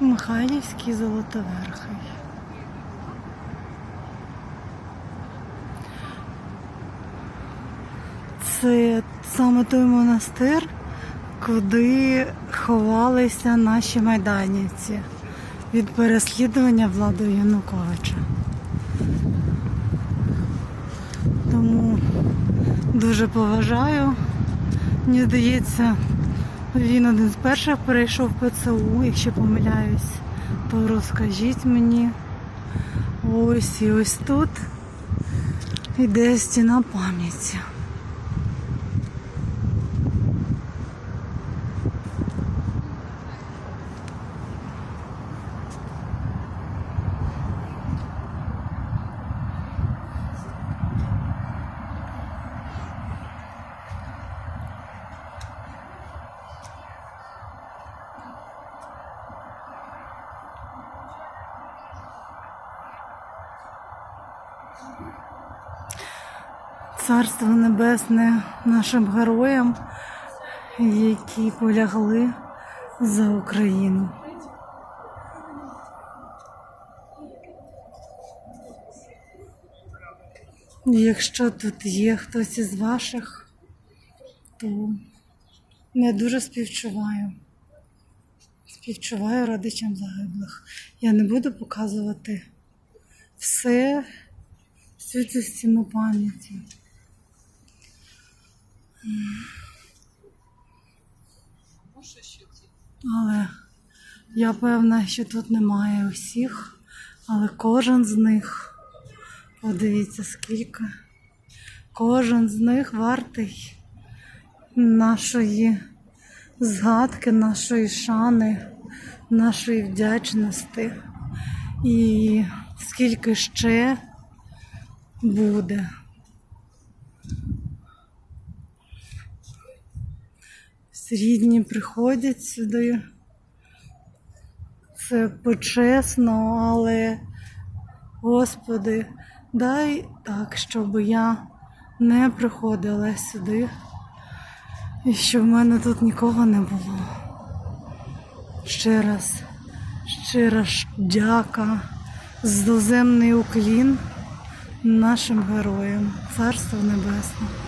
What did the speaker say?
Михайлівський Золотоверхий. Це саме той монастир, куди ховалися наші майданівці від переслідування владою Януковича. Тому дуже поважаю. Мені здається, він один з перших перейшов ПЦУ, якщо помиляюсь, то розкажіть мені. Ось і ось тут іде стіна пам'яті. Царство Небесне нашим героям, які полягли за Україну. Якщо тут є хтось із ваших, то я дуже співчуваю. Співчуваю родичам загиблих. Я не буду показувати все, стіну пам'яті. Але я певна, що тут немає усіх, але кожен з них, подивіться скільки, кожен з них вартий нашої згадки, нашої шани, нашої вдячності. І скільки ще буде. Рідні приходять сюди. Це почесно, але, Господи, дай так, щоб я не приходила сюди і щоб в мене тут нікого не було. Ще раз, щира дяка, здоземний уклін нашим героям. Царство Небесне.